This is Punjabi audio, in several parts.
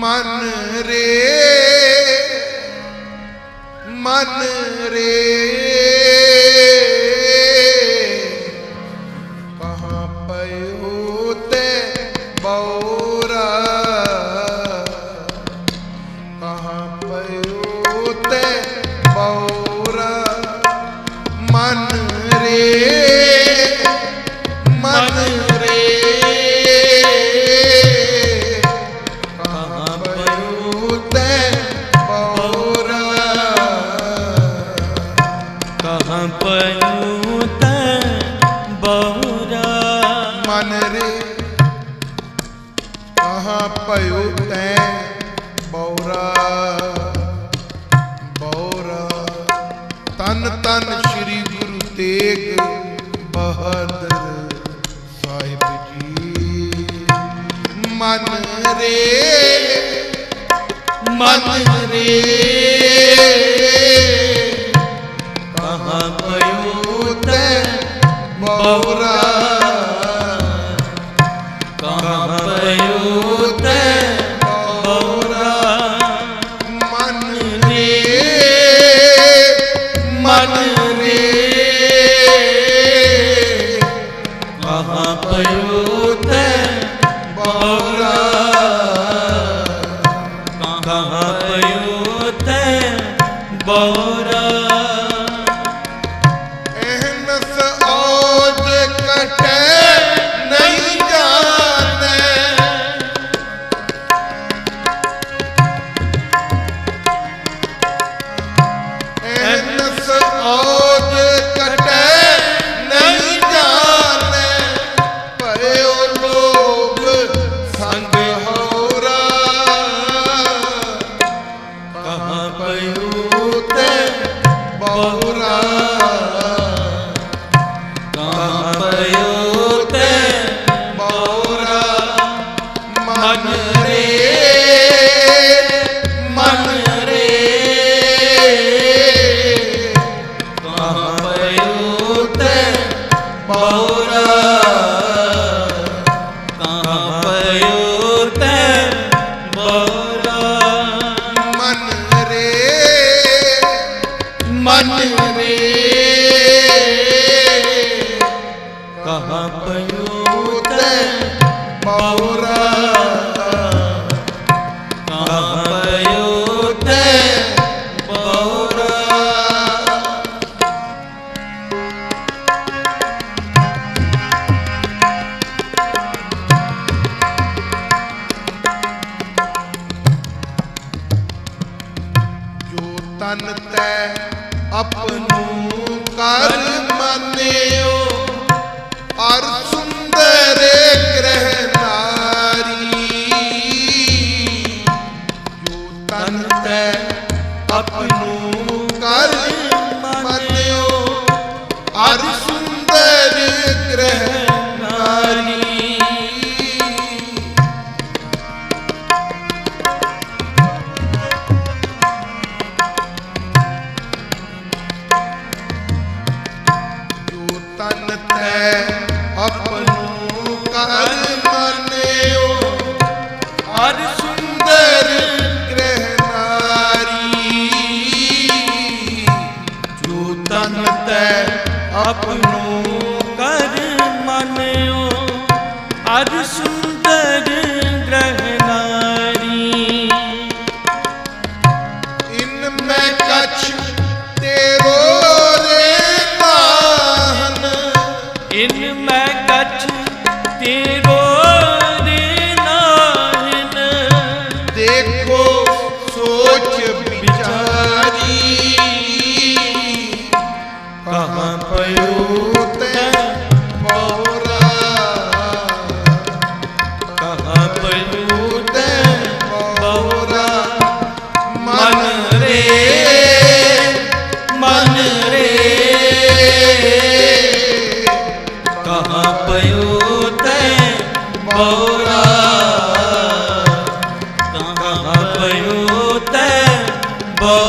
ਮਨ ਰੇ ਮਨ ਰੇ। મન રે. કહા તે મૌરા. કહા ਪੌਰਾ ਤੈ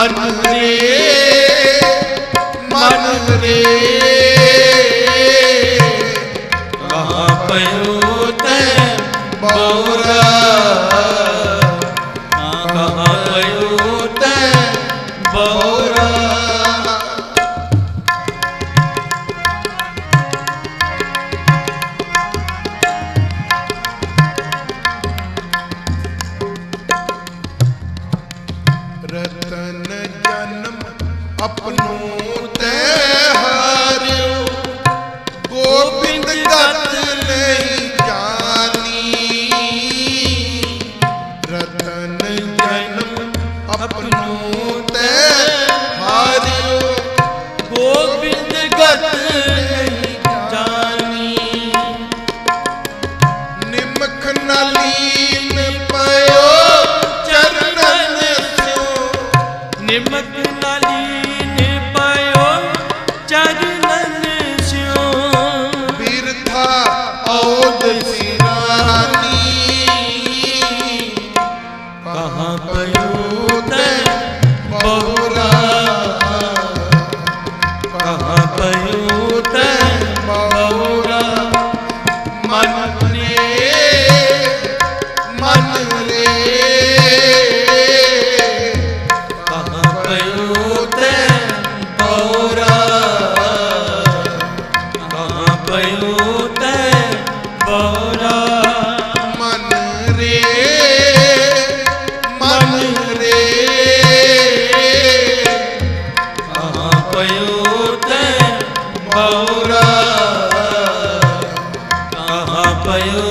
ਮਨ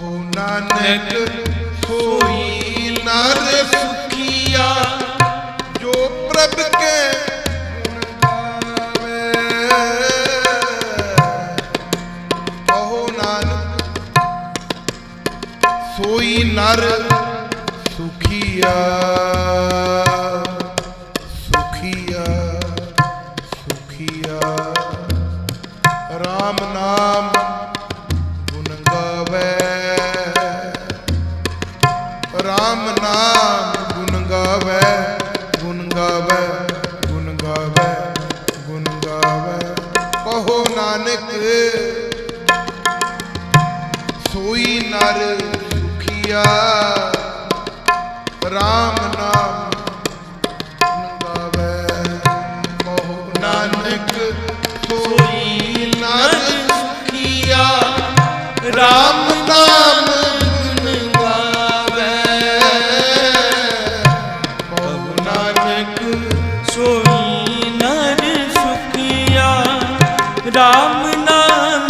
ਕਹੋ ਨਾਨਕ ਹੋਈ ਨਰ ਸੁਖੀਆ ਜੋ ਪ੍ਰਭ ਕੇ ਗੁਣ ਨਾਨਕ ਸੋਈ ਨਰ ਸੁਖੀਆ। RAM ਨਾਮ ਗਾਵੇ। ਕਹੋ ਨਾਨਕ ਸੋਈ ਨਰ ਸੁਖੀਆ RAM ਨਾਮ ਸੋਈ ਨਰ ਸੁਖੀਆ RAM ਨਾਮ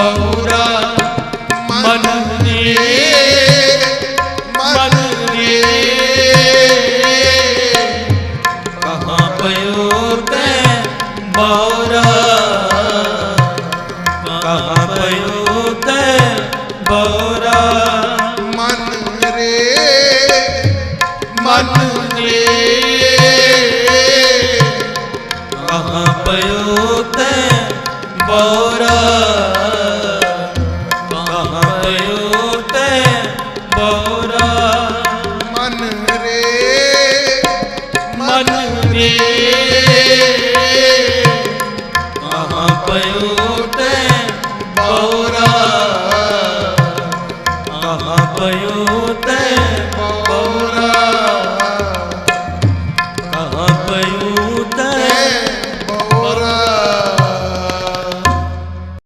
ਬਉਰਾ ਮਨ ਰੇ ਮਨ ਰੇ। ਕਹਾਂ ਪਇਓ ਤੈ ਬਉਰਾ ਕਹਾਂ ਪਇਓ ਤੈ ਬਉਰਾ ਰੇ